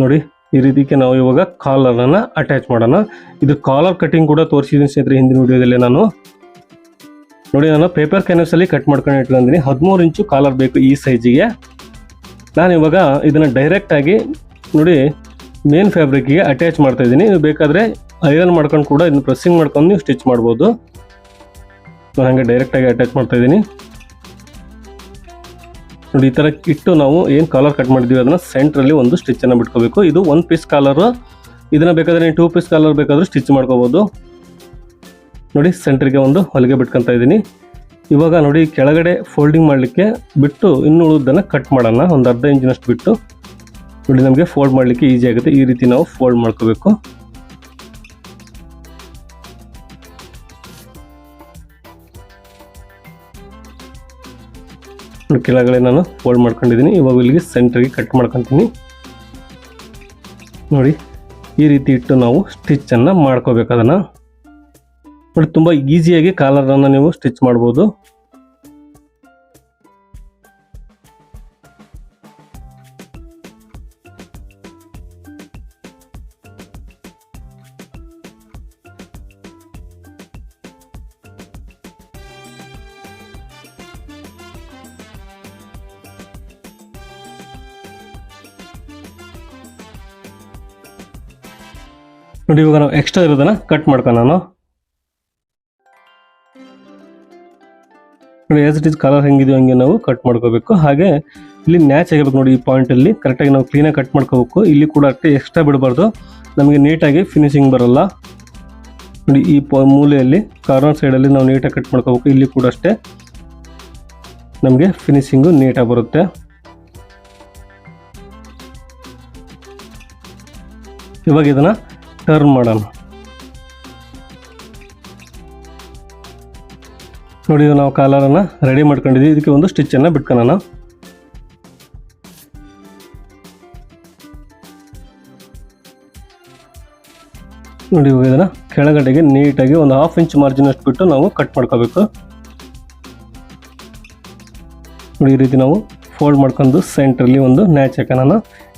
ನೋಡಿ, ಈ ರೀತಿಗೆ ನಾವು ಇವಾಗ ಕಾಲರನ್ನು ಅಟ್ಯಾಚ್ ಮಾಡೋಣ. ಇದು ಕಾಲರ್ ಕಟಿಂಗ್ ಕೂಡ ತೋರಿಸಿದ್ದೀನಿ ಸ್ನೇಹಿತರೆ ಹಿಂದಿನ ವಿಡಿಯೋದಲ್ಲಿ ನಾನು. ನೋಡಿ, ನಾನು ಪೇಪರ್ ಕ್ಯಾನ್ವಸಲ್ಲಿ ಕಟ್ ಮಾಡ್ಕೊಂಡು ಇಟ್ಕೊಂಡಿದ್ದೀನಿ. ಹದಿಮೂರು ಇಂಚು ಕಾಲರ್ ಬೇಕು ಈ ಸೈಜಿಗೆ ನಾನು ಇವಾಗ ಇದನ್ನು ಡೈರೆಕ್ಟಾಗಿ ನೋಡಿ ಮೇನ್ ಫ್ಯಾಬ್ರಿಕ್ಗೆ ಅಟ್ಯಾಚ್ ಮಾಡ್ತಾ ಇದ್ದೀನಿ. ನೀವು ಬೇಕಾದರೆ ಐರನ್ ಮಾಡ್ಕೊಂಡು ಕೂಡ ಇದನ್ನು ಪ್ರೆಸ್ಸಿಂಗ್ ಮಾಡ್ಕೊಂಡು ನೀವು ಸ್ಟಿಚ್ ಮಾಡ್ಬೋದು. ನಾನು ಹಾಗೆ ಡೈರೆಕ್ಟಾಗಿ ಅಟ್ಯಾಚ್ ಮಾಡ್ತಾ ಇದ್ದೀನಿ. ನೋಡಿ, ಈ ಥರ ಇಟ್ಟು ನಾವು ಏನು ಕಾಲರ್ ಕಟ್ ಮಾಡಿದ್ದೀವಿ ಅದನ್ನು ಸೆಂಟ್ರಲ್ಲಿ ಒಂದು ಸ್ಟಿಚ್ಚನ್ನು ಬಿಟ್ಕೋಬೇಕು. ಇದು ಒನ್ ಪೀಸ್ ಕಾಲರು ಇದನ್ನು ಬೇಕಾದರೆ ನೀವು ಟೂ ಪೀಸ್ ಕಾಲರ್ ಬೇಕಾದರೂ ಸ್ಟಿಚ್ ಮಾಡ್ಕೋಬೋದು. ನೋಡಿ ಸೆಂಟ್ರಿಗೆ ಒಂದು ಹೊಲಿಗೆ ಬಿಟ್ಕೊತಾ ಇದ್ದೀನಿ. ಇವಾಗ ನೋಡಿ, ಕೆಳಗಡೆ ಫೋಲ್ಡಿಂಗ್ ಮಾಡಲಿಕ್ಕೆ ಬಿಟ್ಟು ಇನ್ನು ಉಳಿದನ್ನು ಕಟ್ ಮಾಡೋಣ. ಒಂದು ಅರ್ಧ ಇಂಚಿನಷ್ಟು ಬಿಟ್ಟು ನೋಡಿ, ನಮಗೆ ಫೋಲ್ಡ್ ಮಾಡಲಿಕ್ಕೆ ಈಸಿ ಆಗುತ್ತೆ. ಈ ರೀತಿ ನಾವು ಫೋಲ್ಡ್ ಮಾಡ್ಕೋಬೇಕು. ಕೆಳಗಡೆ ನಾನು ಫೋಲ್ಡ್ ಮಾಡ್ಕೊಂಡಿದ್ದೀನಿ. ಇವಾಗ ಇಲ್ಲಿಗೆ ಸೆಂಟ್ರಿಗೆ ಕಟ್ ಮಾಡ್ಕೊತೀನಿ. ನೋಡಿ, ಈ ರೀತಿ ಇಟ್ಟು ನಾವು ಸ್ಟಿಚ್ಚನ್ನು ಮಾಡ್ಕೋಬೇಕು ಅದನ್ನು. ನೋಡಿ, ತುಂಬ ಈಸಿಯಾಗಿ ಕಾಲರನ್ನು ನೀವು ಸ್ಟಿಚ್ ಮಾಡ್ಬೋದು. ನೋಡಿ, ಇವಾಗ ನಾವು ಎಕ್ಸ್ಟ್ರಾ ಇರೋದನ್ನ ಕಟ್ ಮಾಡ್ಕೊಳ್ಳೋಣ ನೋಡಿ ಎಸ್ ಇಟ್ ಇಸ್ ಕಲರ್ ಹೆಂಗಿದೆಯೋ ಹಂಗೆ ನಾವು ಕಟ್ ಮಾಡ್ಕೋಬೇಕು. ಹಾಗೆ ಇಲ್ಲಿ ನ್ಯಾಚ್ ಆಗಿರ್ಬೇಕು ನೋಡಿ ಈ ಪಾಯಿಂಟಲ್ಲಿ ಕರೆಕ್ಟಾಗಿ ನಾವು ಕ್ಲೀನಾಗಿ ಕಟ್ ಮಾಡ್ಕೋಬೇಕು. ಇಲ್ಲಿ ಕೂಡ ಅಷ್ಟೇ ಎಕ್ಸ್ಟ್ರಾ ಬಿಡಬಾರ್ದು. ನಮಗೆ ನೀಟಾಗಿ ಫಿನಿಶಿಂಗ್ ಬರಲ್ಲ. ನೋಡಿ, ಈ ಮೂಲೆಯಲ್ಲಿ ಕಾರ್ನರ್ ಸೈಡಲ್ಲಿ ನಾವು ನೀಟಾಗಿ ಕಟ್ ಮಾಡ್ಕೋಬೇಕು. ಇಲ್ಲಿ ಕೂಡ ಅಷ್ಟೇ ನಮಗೆ ಫಿನಿಶಿಂಗು ನೀಟಾಗಿ ಬರುತ್ತೆ. ಇವಾಗ ಇದನ್ನು ಟರ್ನ್ ಮಾಡೋಣ. ನೋಡಿ ನಾವು ಕಾಲರನ್ನು ರೆಡಿ ಮಾಡ್ಕೊಂಡಿದ್ದೀವಿ. ಇದಕ್ಕೆ ಒಂದು ಸ್ಟಿಚ್ಚನ್ನು ಬಿಟ್ಕೊಳ್ಳೋಣ ನೋಡಿ ಇದನ್ನು ಕೆಳಗಡೆಗೆ ನೀಟಾಗಿ ಒಂದು ಹಾಫ್ ಇಂಚ್ ಮಾರ್ಜಿನ್ ಅಷ್ಟು ಬಿಟ್ಟು ನಾವು ಕಟ್ ಮಾಡ್ಕೋಬೇಕು. ನೋಡಿ, ಈ ರೀತಿ ನಾವು ಫೋಲ್ಡ್ ಮಾಡ್ಕೊಂಡು ಸೆಂಟ್ರಲ್ಲಿ ಒಂದು ನ್ಯಾಚ್ ಹಾಕೋಣ.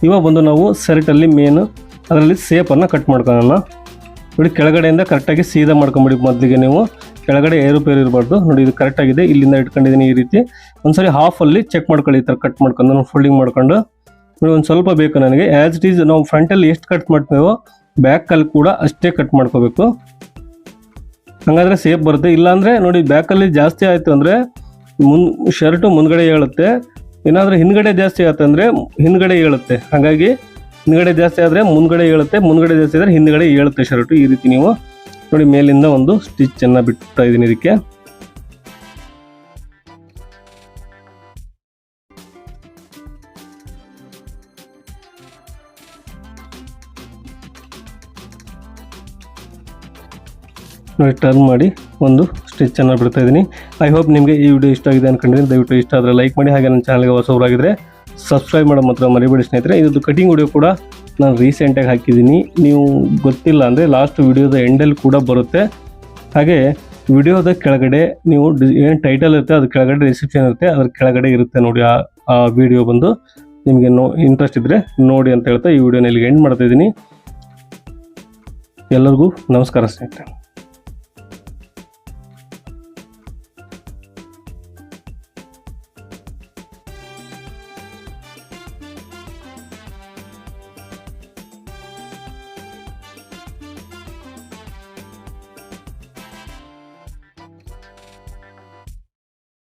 ಇವಾಗ ಬಂದು ನಾವು ಸೆರೆಟಲ್ಲಿ ಮೇನು ಅದರಲ್ಲಿ ಸೇಪನ್ನು ಕಟ್ ಮಾಡ್ಕೊಳ್ಳೋಣ ನೋಡಿ, ಕೆಳಗಡೆಯಿಂದ ಕರೆಕ್ಟಾಗಿ ಸೀದಾ ಮಾಡ್ಕೊಂಬಿಡಿ ಮೊದಲಿಗೆ ನೀವು. ಕೆಳಗಡೆ ಏರುಪೇರು ಇರಬಾರ್ದು. ನೋಡಿ, ಇದು ಕರೆಕ್ಟಾಗಿದೆ ಇಲ್ಲಿಂದ ಇಟ್ಕೊಂಡಿದ್ದೀನಿ ಈ ರೀತಿ. ಒಂದ್ಸರಿ ಹಾಫಲ್ಲಿ ಚೆಕ್ ಮಾಡ್ಕೊಳ್ಳಿ, ಈ ಥರ ಕಟ್ ಮಾಡ್ಕೊಂಡು ಫೋಲ್ಡಿಂಗ್ ಮಾಡ್ಕೊಂಡು. ನೋಡಿ, ಒಂದು ಸ್ವಲ್ಪ ಬೇಕು ನನಗೆ. ಆ್ಯಸ್ ಇಟ್ ಈಸ್ ನಾವು ಫ್ರಂಟಲ್ಲಿ ಎಷ್ಟು ಕಟ್ ಮಾಡ್ತೀವೋ ಬ್ಯಾಕಲ್ಲಿ ಕೂಡ ಅಷ್ಟೇ ಕಟ್ ಮಾಡ್ಕೋಬೇಕು. ಹಾಗಾದ್ರೆ ಸೇಫ್ ಬರುತ್ತೆ. ಇಲ್ಲಾಂದರೆ, ನೋಡಿ ಬ್ಯಾಕಲ್ಲಿ ಜಾಸ್ತಿ ಆಯಿತು ಅಂದರೆ, ಮುನ್ ಶರ್ಟು ಮುಂದ್ಗಡೆ ಹೇಳುತ್ತೆ ಏನಾದರೂ ಹಿಂದ್ಗಡೆ ಜಾಸ್ತಿ ಆಯ್ತು ಅಂದರೆ, ಹಿಂದ್ಗಡೆ ಹೇಳುತ್ತೆ ಹಾಗಾಗಿ ಹಿಂದ್ಗಡೆ ಜಾಸ್ತಿ ಆದರೆ ಮುಂದ್ಗಡೆ ಹೇಳುತ್ತೆ ಮುಂದ್ಗಡೆ ಜಾಸ್ತಿ ಆದರೆ ಹಿಂದ್ಗಡೆ ಹೇಳುತ್ತೆ ಶರ್ಟು. ಈ ರೀತಿ ನೀವು ನೋಡಿ ಮೇಲಿಂದ ಒಂದು ಸ್ಟಿಚ್ಚನ್ನು ಬಿಡ್ತಾ ಇದ್ದೀನಿ ಇದಕ್ಕೆ. ನೋಡಿ ಟರ್ನ್ ಮಾಡಿ ಒಂದು ಸ್ಟಿಚ್ಚನ್ನು ಬಿಡ್ತಾ ಇದ್ದೀನಿ. ಐ ಹೋಪ್ ನಿಮಗೆ ಈ ವಿಡಿಯೋ ಇಷ್ಟ ಆಗಿದೆ ಅನ್ಕೊಂಡಿದ್ದೀನಿ. ದಯವಿಟ್ಟು ಇಷ್ಟ ಆದರೆ ಲೈಕ್ ಮಾಡಿ, ಹಾಗೆ ನನ್ನ ಚಾನಲ್ಗೆ ಹೊಸವರಾಗಿದ್ದರೆ ಸಬ್ಸ್ಕ್ರೈಬ್ ಮಾಡೋ ಮಾತ್ರ ಮರಿಬೇಡಿ ಸ್ನೇಹಿತರೆ. ಇದೊಂದು ಕಟಿಂಗ್ ವಿಡಿಯೋ ಕೂಡ ನಾನು ರೀಸೆಂಟಾಗಿ ಹಾಕಿದ್ದೀನಿ. ನೀವು ಗೊತ್ತಿಲ್ಲ ಅಂದರೆ ಲಾಸ್ಟ್ ವಿಡಿಯೋದ ಎಂಡಲ್ಲಿ ಕೂಡ ಬರುತ್ತೆ. ಹಾಗೆ ವಿಡಿಯೋದ ಕೆಳಗಡೆ ನೀವು ಏನು ಟೈಟಲ್ ಇರುತ್ತೆ ಅದ್ರ ಕೆಳಗಡೆ ರಿಸೆಪ್ಷನ್ ಇರುತ್ತೆ. ಅದ್ರ ಕೆಳಗಡೆ ಇರುತ್ತೆ ನೋಡಿ ಆ ವಿಡಿಯೋ ಬಂದು. ನಿಮಗೆ ನೋ ಇಂಟ್ರೆಸ್ಟ್ ಇದ್ದರೆ ನೋಡಿ ಅಂತ ಹೇಳ್ತಾ ಈ ವಿಡಿಯೋನ ಇಲ್ಲಿಗೆ ಎಂಡ್ ಮಾಡ್ತಾ ಇದ್ದೀನಿ. ಎಲ್ಲರಿಗೂ ನಮಸ್ಕಾರ ಸ್ನೇಹಿತರೆ.